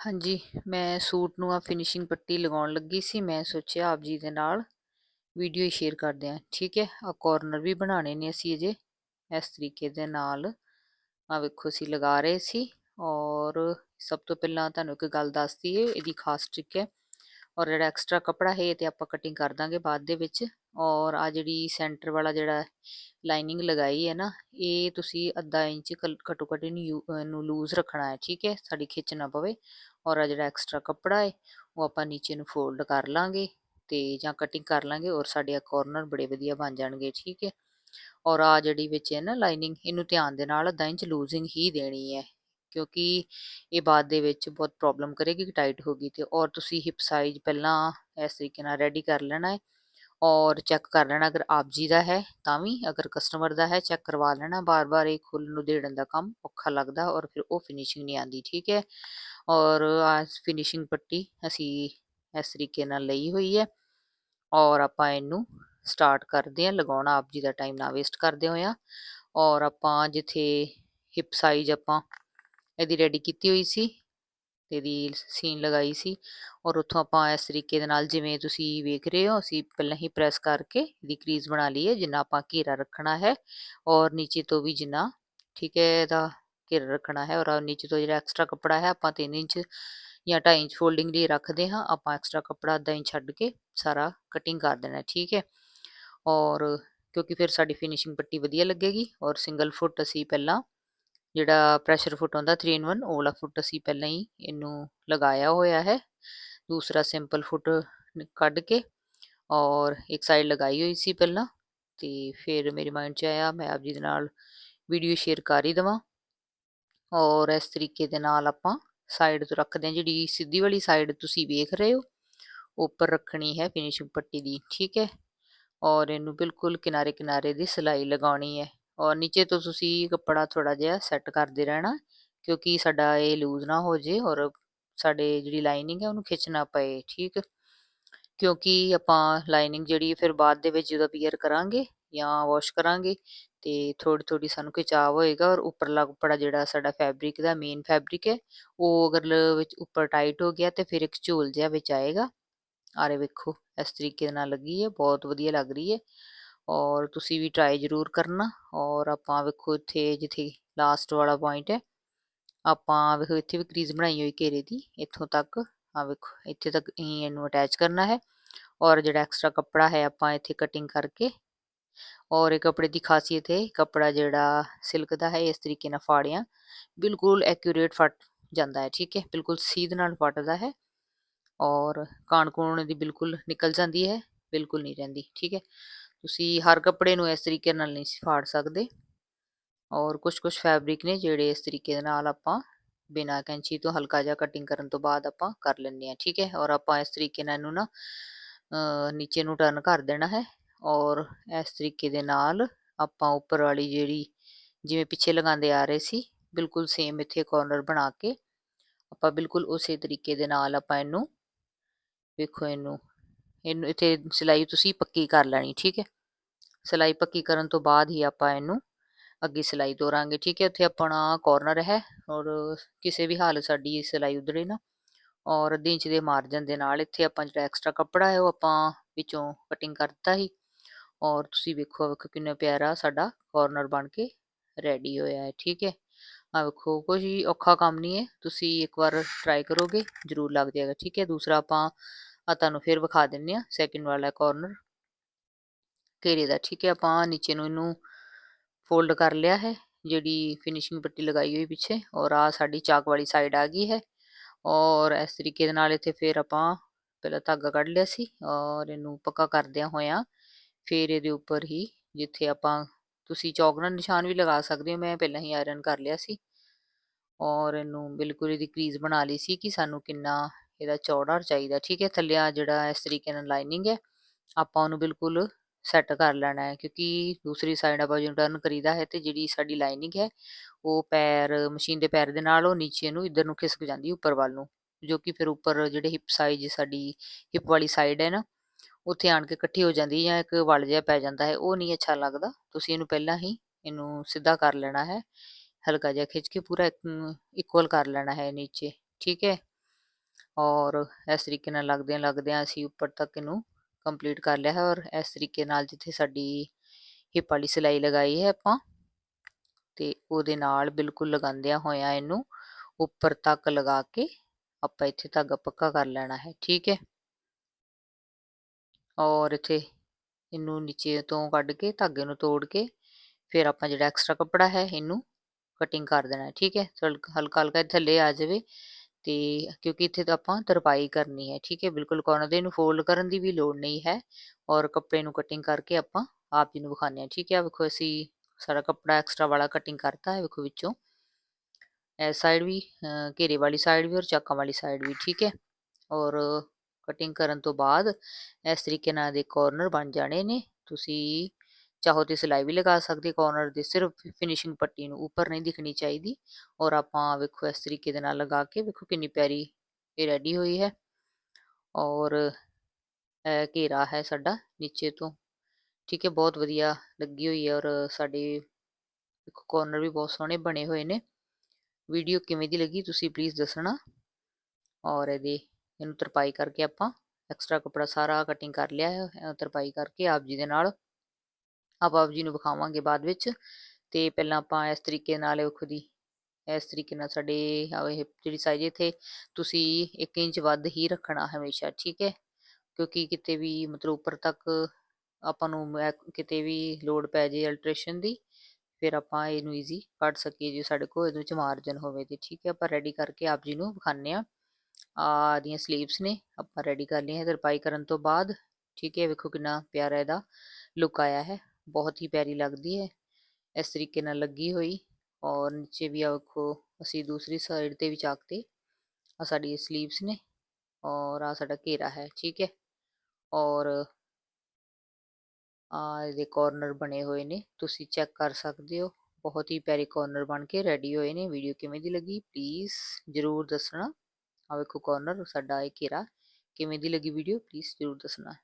ਹਾਂਜੀ, ਮੈਂ ਸੂਟ ਨੂੰ ਆ ਫਿਨਿਸ਼ਿੰਗ ਪੱਟੀ ਲਗਾਉਣ ਲੱਗੀ ਸੀ, ਮੈਂ ਸੋਚਿਆ ਆਪ ਜੀ ਦੇ ਨਾਲ ਵੀਡੀਓ ਹੀ ਸ਼ੇਅਰ ਕਰਦੇ ਹਾਂ। ਠੀਕ ਹੈ ਆ ਕਾਰਨਰ ਵੀ ਬਣਾਉਣੇ ਨੇ ਅਸੀਂ ਅਜੇ, ਇਸ ਤਰੀਕੇ ਦੇ ਨਾਲ। ਆ ਵੇਖੋ, ਅਸੀਂ ਲਗਾ ਰਹੇ ਸੀ ਔਰ ਸਭ ਤੋਂ ਪਹਿਲਾਂ ਤੁਹਾਨੂੰ ਇੱਕ ਗੱਲ ਦੱਸਦੀ ਏ ਇਹਦੀ ਖਾਸ ਟ੍ਰਿਕ ਹੈ। ਔਰ ਜਿਹੜਾ ਐਕਸਟਰਾ ਕਪੜਾ ਹੈ ਇਹ ਤੇ ਆਪਾਂ ਕਟਿੰਗ ਕਰ ਦਾਂਗੇ ਬਾਅਦ ਦੇ ਵਿੱਚ। ਔਰ ਆ ਜਿਹੜੀ ਸੈਂਟਰ ਵਾਲਾ ਜਿਹੜਾ ਲਾਈਨਿੰਗ ਲਗਾਈ ਹੈ ਨਾ, ਇਹ ਤੁਸੀਂ ਅੱਧਾ ਇੰਚ ਘੱਟੋ ਘੱਟ ਇਹਨੂੰ ਲੂਜ਼ ਰੱਖਣਾ ਹੈ, ਠੀਕ ਹੈ? ਸਾਡੀ ਖਿੱਚ ਨਾ ਪਵੇ। ਔਰ ਆ ਜਿਹੜਾ ਐਕਸਟਰਾ ਕੱਪੜਾ ਹੈ, ਉਹ ਆਪਾਂ ਨੀਚੇ ਨੂੰ ਫੋਲਡ ਕਰ ਲਾਂਗੇ ਤੇ ਜਾਂ ਕਟਿੰਗ ਕਰ ਲਾਂਗੇ ਔਰ ਸਾਡੇ ਆ ਕਾਰਨਰ ਬੜੇ ਵਧੀਆ ਬਣ ਜਾਣਗੇ, ਠੀਕ ਹੈ? ਔਰ ਆ ਜਿਹੜੀ ਵਿੱਚ ਹੈ ਨਾ ਲਾਈਨਿੰਗ ਇਹਨੂੰ ਧਿਆਨ ਦੇ ਨਾਲ ਅੱਧਾ ਇੰਚ ਲੂਜ਼ਿੰਗ ਹੀ ਦੇਣੀ ਹੈ। ਕਿਉਂਕਿ ਇਹ ਬਾਅਦ ਦੇ ਵਿੱਚ ਬਹੁਤ ਪ੍ਰੋਬਲਮ ਕਰੇਗੀ, ਕਿ ਟਾਈਟ ਹੋ ਗਈ ਤੇ ਔਰ ਤੁਸੀਂ ਹਿਪ ਸਾਈਜ਼ ਪਹਿਲਾਂ ਇਸ ਤਰੀਕੇ ਨਾਲ ਰੈਡੀ ਕਰ ਲੈਣਾ ਹੈ ਔਰ ਚੈੱਕ ਕਰ ਲੈਣਾ ਅਗਰ ਆਪ ਜੀ ਦਾ ਹੈ ਤਾਂ ਵੀ, ਅਗਰ ਕਸਟਮਰ ਦਾ ਹੈ ਚੈੱਕ ਕਰਵਾ ਲੈਣਾ, ਬਾਰ-ਬਾਰ ਇਹ ਖੋਲਣ ਨੂੰ ਦੇੜਨ ਦਾ ਕੰਮ ਔਖਾ ਲੱਗਦਾ ਔਰ ਫਿਰ ਉਹ ਫਿਨਿਸ਼ਿੰਗ ਨਹੀਂ ਆਂਦੀ ਠੀਕ ਹੈ? ਔਰ ਆ ਫਿਨਿਸ਼ਿੰਗ ਪੱਟੀ ਅਸੀਂ ਇਸ ਤਰੀਕੇ ਨਾਲ ਲਈ ਹੋਈ ਹੈ ਔਰ ਆਪਾਂ ਇਹਨੂੰ ਸਟਾਰਟ ਕਰਦੇ ਹਾਂ, ਲਗਾਉਣਾ ਆਪ ਜੀ ਦਾ ਟਾਈਮ ਨਾ ਵੇਸਟ ਕਰਦੇ ਹੋਇਆ ਔਰ ਆਪਾਂ ਜਿੱਥੇ ਹਿਪ ਸਾਈਜ਼ ਆਪਾਂ ਇਹਦੀ ਰੈਡੀ ਕੀਤੀ ਹੋਈ ਸੀ ਤੇ ਇਹਦੀ ਸੀਨ ਲਗਾਈ ਸੀ ਔਰ ਉੱਥੋਂ ਆਪਾਂ ਇਸ ਤਰੀਕੇ ਦੇ ਨਾਲ ਜਿਵੇਂ ਤੁਸੀਂ ਵੇਖ ਰਹੇ ਹੋ ਅਸੀਂ ਪਹਿਲਾਂ ਹੀ ਪ੍ਰੈਸ ਕਰਕੇ ਇਹਦੀ ਕਰੀਜ਼ ਬਣਾ ਲਈ ਹੈ ਜਿੰਨਾ ਆਪਾਂ ਘੇਰਾ ਰੱਖਣਾ ਹੈ ਔਰ ਨੀਚੇ ਤੋਂ ਵੀ ਜਿੰਨਾ ਠੀਕ ਹੈ ਇਹਦਾ ਘੇਰਾ ਰੱਖਣਾ ਹੈ ਔਰ ਨੀਚੇ ਤੋਂ ਜਿਹੜਾ ਐਕਸਟਰਾ ਕੱਪੜਾ ਹੈ ਆਪਾਂ 3 ਇੰਚ ਜਾਂ 2.5 ਇੰਚ ਫੋਲਡਿੰਗ ਲਈ ਰੱਖਦੇ ਹਾਂ ਆਪਾਂ ਐਕਸਟਰਾ ਕੱਪੜਾ ਅੱਧਾ ਇੰਚ ਛੱਡ ਕੇ ਸਾਰਾ ਕਟਿੰਗ ਕਰ ਦੇਣਾ ਠੀਕ ਹੈ ਔਰ ਕਿਉਂਕਿ ਫਿਰ ਸਾਡੀ ਫਿਨਿਸ਼ਿੰਗ ਪੱਟੀ ਵਧੀਆ ਲੱਗੇਗੀ ਔਰ ਸਿੰਗਲ ਫੁੱਟ ਅਸੀਂ ਪਹਿਲਾਂ ਜਿਹੜਾ ਪ੍ਰੈਸ਼ਰ ਫੁੱਟ ਹੁੰਦਾ 3 ਇਨ 1 ਉਹ ਵਾਲਾ ਫੁੱਟ ਅਸੀਂ ਪਹਿਲਾਂ ਹੀ ਇਹਨੂੰ ਲਗਾਇਆ ਹੋਇਆ ਹੈ। ਦੂਸਰਾ ਸਿੰਪਲ ਫੁੱਟ ਕੱਢ ਕੇ ਔਰ ਇੱਕ ਸਾਈਡ ਲਗਾਈ ਹੋਈ ਸੀ ਪਹਿਲਾਂ ਤੇ ਫਿਰ ਮੇਰੇ ਮਾਈਂਡ 'ਚ ਆਇਆ, ਮੈਂ ਆਪ ਜੀ ਦੇ ਨਾਲ ਵੀਡੀਓ ਸ਼ੇਅਰ ਕਰ ਹੀ ਦਵਾਂ। ਔਰ ਇਸ ਤਰੀਕੇ ਦੇ ਨਾਲ ਆਪਾਂ ਸਾਈਡ ਤੋਂ ਰੱਖਦੇ ਹਾਂ, ਜਿਹੜੀ ਸਿੱਧੀ ਵਾਲੀ ਸਾਈਡ ਤੁਸੀਂ ਵੇਖ ਰਹੇ ਹੋ, ਉੱਪਰ ਰੱਖਣੀ ਹੈ ਫਿਨਿਸ਼ਿੰਗ ਪੱਟੀ ਦੀ, ਠੀਕ ਹੈ। ਔਰ ਇਹਨੂੰ ਬਿਲਕੁਲ ਕਿਨਾਰੇ ਕਿਨਾਰੇ ਦੀ ਸਿਲਾਈ ਲਗਾਉਣੀ ਹੈ। ਔਰ ਨੀਚੇ ਤੋਂ ਤੁਸੀਂ ਕੱਪੜਾ ਥੋੜਾ ਜਿਹਾ ਸੈੱਟ ਕਰਦੇ ਰਹਿਣਾ, ਕਿਉਂਕਿ ਸਾਡਾ ਇਹ ਲੂਜ਼ ਨਾ ਹੋ ਜੇ ਔਰ ਸਾਡੇ ਜਿਹੜੀ ਲਾਈਨਿੰਗ ਹੈ ਉਹਨੂੰ ਖਿੱਚਣਾ ਪਏ, ਠੀਕ? ਕਿਉਂਕਿ ਆਪਾਂ ਲਾਈਨਿੰਗ ਜਿਹੜੀ ਫਿਰ ਬਾਅਦ ਦੇ ਵਿੱਚ ਜਦੋਂ ਪੀਅਰ ਕਰਾਂਗੇ ਜਾਂ ਵਾਸ਼ ਕਰਾਂਗੇ ਤੇ ਥੋੜੀ ਥੋੜੀ ਸਾਨੂੰ ਖਿਚਾਵ ਹੋਏਗਾ ਔਰ ਉੱਪਰਲਾ ਕੱਪੜਾ ਜਿਹੜਾ ਸਾਡਾ ਫੈਬਰਿਕ ਦਾ ਮੇਨ ਫੈਬਰਿਕ ਹੈ, ਉਹ ਅਗਰ ਵਿੱਚ ਉੱਪਰ ਟਾਈਟ ਹੋ ਗਿਆ ਤੇ ਫਿਰ ਇੱਕ ਝੋਲ ਜਿਹਾ ਵਿੱਚ ਆਏਗਾ। ਆਰੇ ਵੇਖੋ, ਇਸ ਤਰੀਕੇ ਦੇ ਨਾਲ ਲੱਗੀ ਹੈ, ਬਹੁਤ ਵਧੀਆ ਲੱਗ ਰਹੀ ਹੈ। ਔਰ ਤੁਸੀਂ ਵੀ ਟਰਾਈ ਜ਼ਰੂਰ ਕਰਨਾ। ਔਰ ਆਪਾਂ ਵੇਖੋ ਇੱਥੇ ਜਿੱਥੇ ਲਾਸਟ ਵਾਲਾ ਪੁਆਇੰਟ ਹੈ, ਆਪਾਂ ਵੇਖੋ ਇੱਥੇ ਵੀ ਕਰੀਜ਼ ਬਣਾਈ ਹੋਈ ਘੇਰੇ ਦੀ, ਇੱਥੋਂ ਤੱਕ। ਆ ਵੇਖੋ, ਇੱਥੇ ਤੱਕ ਹੀ ਇਹਨੂੰ ਅਟੈਚ ਕਰਨਾ ਹੈ। ਔਰ ਜਿਹੜਾ ਐਕਸਟਰਾ ਕੱਪੜਾ ਹੈ, ਆਪਾਂ ਇੱਥੇ ਕਟਿੰਗ ਕਰਕੇ, ਔਰ ਇਹ ਕੱਪੜੇ ਦੀ ਖਾਸੀਅਤ ਹੈ ਕੱਪੜਾ ਜਿਹੜਾ ਸਿਲਕ ਦਾ ਹੈ, ਇਸ ਤਰੀਕੇ ਨਾਲ ਫਾੜਿਆ। ਬਿਲਕੁਲ ਐਕਿਊਰੇਟ ਫਟ ਜਾਂਦਾ ਹੈ, ਠੀਕ ਹੈ? ਬਿਲਕੁਲ ਸੀਧ ਨਾਲ ਫਟਦਾ ਹੈ। ਔਰ ਕਾਣ ਕੋਣ ਦੀ ਬਿਲਕੁਲ ਨਿਕਲ ਜਾਂਦੀ ਹੈ, ਬਿਲਕੁਲ ਨਹੀਂ ਰਹਿੰਦੀ, ਠੀਕ ਹੈ? ਤੁਸੀਂ ਹਰ ਕੱਪੜੇ ਨੂੰ ਇਸ ਤਰੀਕੇ ਨਾਲ ਨਹੀਂ ਫਾੜ ਸਕਦੇ। ਔਰ ਕੁਝ ਕੁਝ ਫੈਬਰਿਕ ਨੇ ਜਿਹੜੇ ਇਸ ਤਰੀਕੇ ਦੇ ਨਾਲ ਆਪਾਂ ਬਿਨਾਂ ਕੈਂਚੀ ਤੋਂ ਹਲਕਾ ਜਿਹਾ ਕਟਿੰਗ ਕਰਨ ਤੋਂ ਬਾਅਦ ਆਪਾਂ ਕਰ ਲੈਂਦੇ ਆ ਠੀਕ ਹੈ? ਔਰ ਆਪਾਂ ਇਸ ਤਰੀਕੇ ਨਾਲ ਇਹਨੂੰ ਨਾ ਨੀਚੇ ਨੂੰ ਟਰਨ ਕਰ ਦੇਣਾ ਹੈ। ਔਰ ਇਸ ਤਰੀਕੇ ਦੇ ਨਾਲ ਆਪਾਂ ਉੱਪਰ ਵਾਲੀ ਜਿਹੜੀ ਜਿਵੇਂ ਪਿੱਛੇ ਲਗਾਉਂਦੇ ਆ ਰਹੇ ਸੀ, ਬਿਲਕੁਲ ਸੇਮ ਇੱਥੇ ਕਾਰਨਰ ਬਣਾ ਕੇ ਆਪਾਂ ਬਿਲਕੁਲ ਉਸੇ ਤਰੀਕੇ ਦੇ ਨਾਲ ਆਪਾਂ ਇਹਨੂੰ ਵੇਖੋ ਇਹਨੂੰ ਇਹਨੂੰ ਇੱਥੇ ਸਿਲਾਈ ਤੁਸੀਂ ਪੱਕੀ ਕਰ ਲੈਣੀ, ਠੀਕ ਹੈ? ਸਿਲਾਈ ਪੱਕੀ ਕਰਨ ਤੋਂ ਬਾਅਦ ਹੀ ਆਪਾਂ ਇਹਨੂੰ ਅੱਗੇ ਸਿਲਾਈ ਤੋਰਾਂਗੇ, ਠੀਕ ਹੈ? ਉੱਥੇ ਆਪਣਾ ਕਾਰਨਰ ਹੈ ਔਰ ਕਿਸੇ ਵੀ ਹਾਲ ਸਾਡੀ ਸਿਲਾਈ ਉਧਰੇ ਨਾ ਔਰ ਅੱਧੀ ਇੰਚ ਦੇ ਮਾਰਜਨ ਦੇ ਨਾਲ ਇੱਥੇ ਆਪਾਂ ਜਿਹੜਾ ਐਕਸਟਰਾ ਕੱਪੜਾ ਹੈ ਉਹ ਆਪਾਂ ਵਿੱਚੋਂ ਕਟਿੰਗ ਕਰ ਦਿੱਤਾ ਸੀ ਔਰ ਤੁਸੀਂ ਵੇਖੋ ਵੇਖੋ ਕਿੰਨਾ ਪਿਆਰਾ ਸਾਡਾ ਕਾਰਨਰ ਬਣ ਕੇ ਰੈਡੀ ਹੋਇਆ ਹੈ, ਠੀਕ ਹੈ? ਆ ਵੇਖੋ, ਕੋਈ ਔਖਾ ਕੰਮ ਨਹੀਂ ਹੈ, ਤੁਸੀਂ ਇੱਕ ਵਾਰ ਟਰਾਈ ਕਰੋਗੇ, ਜ਼ਰੂਰ ਲੱਗ ਜਾਏਗਾ, ਠੀਕ ਹੈ? ਦੂਸਰਾ ਆਪਾਂ ਆ ਤੁਹਾਨੂੰ ਫਿਰ ਵਿਖਾ ਦਿੰਨੇ ਆ ਸੈਕਿੰਡ ਵਾਲਾ ਕਾਰਨਰ ਘੇਰੇ ਦਾ, ਠੀਕ ਹੈ, ਆਪਾਂ ਨੀਚੇ ਨੂੰ ਇਹਨੂੰ ਫੋਲਡ ਕਰ ਲਿਆ ਹੈ, ਜਿਹੜੀ ਫਿਨਿਸ਼ਿੰਗ ਪੱਟੀ ਲਗਾਈ ਹੋਈ ਪਿੱਛੇ, ਔਰ ਆ ਸਾਡੀ ਚਾਕ ਵਾਲੀ ਸਾਈਡ ਆ ਗਈ ਹੈ। ਔਰ ਇਸ ਤਰੀਕੇ ਦੇ ਨਾਲ ਇੱਥੇ ਫਿਰ ਆਪਾਂ ਪਹਿਲਾਂ ਧਾਗਾ ਕੱਢ ਲਿਆ ਸੀ, ਔਰ ਇਹਨੂੰ ਪੱਕਾ ਕਰਦਿਆਂ ਹੋਇਆਂ ਫਿਰ ਇਹਦੇ ਉੱਪਰ ਹੀ ਜਿੱਥੇ ਆਪਾਂ, ਤੁਸੀਂ ਚੌਕ ਨਾਲ ਨਿਸ਼ਾਨ ਵੀ ਲਗਾ ਸਕਦੇ ਹੋ, ਮੈਂ ਪਹਿਲਾਂ ਹੀ ਆਇਰਨ ਕਰ ਲਿਆ ਸੀ। ਔਰ ਇਹਨੂੰ ਬਿਲਕੁਲ ਇਹਦੀ ਕਰੀਜ਼ ਬਣਾ ਲਈ ਸੀ ਕਿ ਸਾਨੂੰ ਕਿੰਨਾ ਇਹਦਾ ਚੌੜਾ ਚਾਹੀਦਾ ਠੀਕ ਹੈ? ਥੱਲਿਆ ਜਿਹੜਾ ਇਸ ਤਰੀਕੇ ਨਾਲ ਲਾਈਨਿੰਗ ਹੈ, ਆਪਾਂ ਉਹਨੂੰ ਬਿਲਕੁਲ ਸੈੱਟ ਕਰ ਲੈਣਾ ਹੈ, ਕਿਉਂਕਿ ਦੂਸਰੀ ਸਾਈਡ ਆਪਾਂ ਜਦੋਂ ਟਰਨ ਕਰੀਦਾ ਹੈ ਤੇ ਜਿਹੜੀ ਸਾਡੀ ਲਾਈਨਿੰਗ ਹੈ, ਉਹ ਪੈਰ, ਮਸ਼ੀਨ ਦੇ ਪੈਰ ਦੇ ਨਾਲ ਉਹ ਨੀਚੇ ਨੂੰ ਇੱਧਰ ਨੂੰ ਖਿਸਕ ਜਾਂਦੀ ਉੱਪਰ ਵੱਲ ਨੂੰ, ਜੋ ਕਿ ਫਿਰ ਉੱਪਰ ਜਿਹੜੇ ਹਿਪ ਸਾਈਜ਼ ਸਾਡੀ ਹਿਪ ਵਾਲੀ ਸਾਈਡ ਹੈ ਨਾ, ਉੱਥੇ ਆਣ ਕੇ ਇਕੱਠੀ ਹੋ ਜਾਂਦੀ ਜਾਂ ਇੱਕ ਵਲ ਜਿਹਾ ਪੈ ਜਾਂਦਾ ਹੈ, ਉਹ ਨਹੀਂ ਅੱਛਾ ਲੱਗਦਾ, ਤੁਸੀਂ ਇਹਨੂੰ ਪਹਿਲਾਂ ਹੀ ਇਹਨੂੰ ਸਿੱਧਾ ਕਰ ਲੈਣਾ ਹੈ, ਹਲਕਾ ਜਿਹਾ ਖਿੱਚ ਕੇ ਪੂਰਾ ਇਕੁਅਲ ਕਰ ਲੈਣਾ ਹੈ ਨੀਚੇ, ਠੀਕ ਹੈ? ਔਰ ਇਸ ਤਰੀਕੇ ਨਾਲ ਲੱਗਦਿਆਂ ਲੱਗਦਿਆਂ ਅਸੀਂ ਉੱਪਰ ਤੱਕ ਇਹਨੂੰ ਕੰਪਲੀਟ ਕਰ ਲਿਆ ਹੈ ਔਰ ਇਸ ਤਰੀਕੇ ਨਾਲ ਜਿੱਥੇ ਸਾਡੀ ਹਿੱਪ ਵਾਲੀ ਸਿਲਾਈ ਲਗਾਈ ਹੈ ਆਪਾਂ, ਤੇ ਉਹਦੇ ਨਾਲ ਬਿਲਕੁਲ ਲਗਾਉਂਦਿਆਂ ਹੋਇਆਂ ਇਹਨੂੰ ਉੱਪਰ ਤੱਕ ਲਗਾ ਕੇ ਆਪਾਂ ਇੱਥੇ ਧਾਗਾ ਪੱਕਾ ਕਰ ਲੈਣਾ ਹੈ, ਠੀਕ ਹੈ? ਔਰ ਇੱਥੇ ਇਹਨੂੰ ਨੀਚੇ ਤੋਂ ਕੱਢ ਕੇ, ਧਾਗੇ ਨੂੰ ਤੋੜ ਕੇ ਫਿਰ ਆਪਾਂ ਜਿਹੜਾ ਐਕਸਟਰਾ ਕੱਪੜਾ ਹੈ ਇਹਨੂੰ ਕਟਿੰਗ ਕਰ ਦੇਣਾ ਠੀਕ ਹੈ? ਹਲਕਾ ਹਲਕਾ ਥੱਲੇ ਆ ਜਾਵੇ ਤੇ ਕਿਉਂਕਿ ਇੱਥੇ ਤਾਂ ਆਪਾਂ ਤਰਪਾਈ ਕਰਨੀ ਹੈ, ਠੀਕ ਹੈ, ਬਿਲਕੁਲ ਕੋਰਨਰ ਦੇ ਨੂੰ ਫੋਲਡ ਕਰਨ ਦੀ ਵੀ ਲੋੜ ਨਹੀਂ ਹੈ ਔਰ ਕੱਪੜੇ ਨੂੰ ਕਟਿੰਗ ਕਰਕੇ ਆਪਾਂ ਆਪ ਜੀ ਨੂੰ ਵਿਖਾਉਂਦੇ ਹਾਂ, ਠੀਕ ਹੈ ਵੇਖੋ ਅਸੀਂ ਸਾਰਾ ਕੱਪੜਾ ਐਕਸਟਰਾ ਵਾਲਾ ਕਟਿੰਗ ਕਰਤਾ ਹੈ ਵੇਖੋ ਵਿੱਚੋਂ। ਇਸ ਸਾਈਡ ਵੀ ਘੇਰੇ ਵਾਲੀ ਸਾਈਡ ਵੀ ਔਰ ਚਾਕਾਂ ਵਾਲੀ ਸਾਈਡ ਵੀ, ਠੀਕ ਹੈ, ਔਰ ਕਟਿੰਗ ਕਰਨ ਤੋਂ ਬਾਅਦ ਇਸ ਤਰੀਕੇ ਨਾਲ ਦੇ ਕੋਰਨਰ ਬਣ ਜਾਣੇ ਨੇ, ਤੁਸੀਂ ਚਾਹੋ ਤੇ ਸਿਲਾਈ ਵੀ ਲਗਾ ਸਕਦੇ ਕਾਰਨਰ ਦੇ ਸਿਰਫ ਫਿਨਿਸ਼ਿੰਗ ਪੱਟੀ ਨੂੰ ਉੱਪਰ ਨਹੀਂ ਦਿਖਣੀ ਚਾਹੀਦੀ। ਔਰ ਆਪਾਂ ਵੇਖੋ ਇਸ ਤਰੀਕੇ ਦੇ ਨਾਲ ਲਗਾ ਕੇ ਵੇਖੋ ਕਿੰਨੀ ਪਿਆਰੀ ਇਹ ਰੈਡੀ ਹੋਈ ਹੈ। ਔਰ ਇਹ ਘੇਰਾ ਹੈ ਸਾਡਾ ਨੀਚੇ ਤੋਂ। ਠੀਕ ਹੈ, ਬਹੁਤ ਵਧੀਆ ਲੱਗੀ ਹੋਈ ਹੈ ਔਰ ਸਾਡੇ ਵੇਖੋ ਕਾਰਨਰ ਵੀ ਬਹੁਤ ਸੋਹਣੇ ਬਣੇ ਹੋਏ ਨੇ। ਵੀਡੀਓ ਕਿਵੇਂ ਦੀ ਲੱਗੀ ਤੁਸੀਂ ਪਲੀਜ਼ ਦੱਸਣਾ। ਔਰ ਇਹਦੇ ਇਹਨੂੰ ਤਰਪਾਈ ਕਰਕੇ ਆਪਾਂ ਐਕਸਟਰਾ ਕਪੜਾ ਸਾਰਾ ਕਟਿੰਗ ਕਰ ਲਿਆ ਹੈ ਤਰਪਾਈ ਕਰਕੇ ਆਪ ਜੀ ਦੇ ਨਾਲ ਆਪਾਂ ਆਪ ਜੀ ਨੂੰ ਵਿਖਾਵਾਂਗੇ ਬਾਅਦ ਵਿੱਚ ਤੇ ਪਹਿਲਾਂ ਆਪਾਂ ਇਸ ਤਰੀਕੇ ਨਾਲ ਵੇਖੋ ਦੀ ਇਸ ਤਰੀਕੇ ਨਾਲ ਸਾਡੇ ਇਹ ਜਿਹੜੀ ਸਾਈਜ਼ ਇੱਥੇ, ਤੁਸੀਂ 1 ਇੰਚ ਵੱਧ ਹੀ ਰੱਖਣਾ ਹਮੇਸ਼ਾ, ਠੀਕ ਹੈ? ਕਿਉਂਕਿ ਕਿਤੇ ਵੀ ਮਤਲਬ ਉੱਪਰ ਤੱਕ ਆਪਾਂ ਨੂੰ ਕਿਤੇ ਵੀ ਲੋਡ ਪੈ ਜੇ ਅਲਟਰੇਸ਼ਨ ਦੀ, ਫਿਰ ਆਪਾਂ ਇਹਨੂੰ ਈਜ਼ੀ ਕੱਢ ਸਕੀਏ ਜੇ ਸਾਡੇ ਕੋਲ, ਇਹਦੇ ਵਿੱਚ ਮਾਰਜਨ ਹੋਵੇ ਤੇ, ਠੀਕ ਹੈ? ਆਪਾਂ ਰੈਡੀ ਕਰਕੇ ਆਪ ਜੀ ਨੂੰ ਵਿਖਾਣੇ ਆ ਆ ਦੀਆਂ ਸਲੀਵਸ ਨੇ, ਆਪਾਂ ਰੈਡੀ ਕਰ ਲਈਆਂ ਤਰਪਾਈ ਕਰਨ ਤੋਂ ਬਾਅਦ, ਠੀਕ ਹੈ? ਵੇਖੋ ਕਿੰਨਾ ਪਿਆਰਾ ਇਹਦਾ ਲੁੱਕ ਆਇਆ ਹੈ। ਬਹੁਤ ਹੀ ਪਿਆਰੀ ਲੱਗਦੀ ਹੈ ਇਸ ਤਰੀਕੇ ਨਾਲ ਲੱਗੀ ਹੋਈ ਔਰ ਨੀਚੇ ਵੀ ਆ ਵੇਖੋ ਅਸੀਂ ਦੂਸਰੀ ਸਾਈਡ ਤੇ ਵੀ ਚੱਕਤੇ ਆ ਸਾਡੀ ਸਲੀਵਸ ਨੇ ਔਰ ਆ ਸਾਡਾ ਘੇਰਾ ਹੈ ਠੀਕ ਹੈ ਔਰ ਆ ਇਹਦੇ ਕਾਰਨਰ ਬਣੇ ਹੋਏ ਨੇ ਤੁਸੀਂ ਚੈੱਕ ਕਰ ਸਕਦੇ ਹੋ ਬਹੁਤ ਹੀ ਪਿਆਰੇ ਕਾਰਨਰ ਬਣ ਕੇ ਰੈਡੀ ਹੋਏ ਨੇ ਵੀਡੀਓ ਕਿਵੇਂ ਦੀ ਲੱਗੀ ਪਲੀਜ਼ ਜਰੂਰ ਦੱਸਣਾ ਆ ਵੇਖੋ ਕਾਰਨਰ ਸਾਡਾ ਇਹ ਘੇਰਾ ਕਿਵੇਂ ਦੀ ਲੱਗੀ ਵੀਡੀਓ ਪਲੀਜ਼ ਜਰੂਰ ਦੱਸਣਾ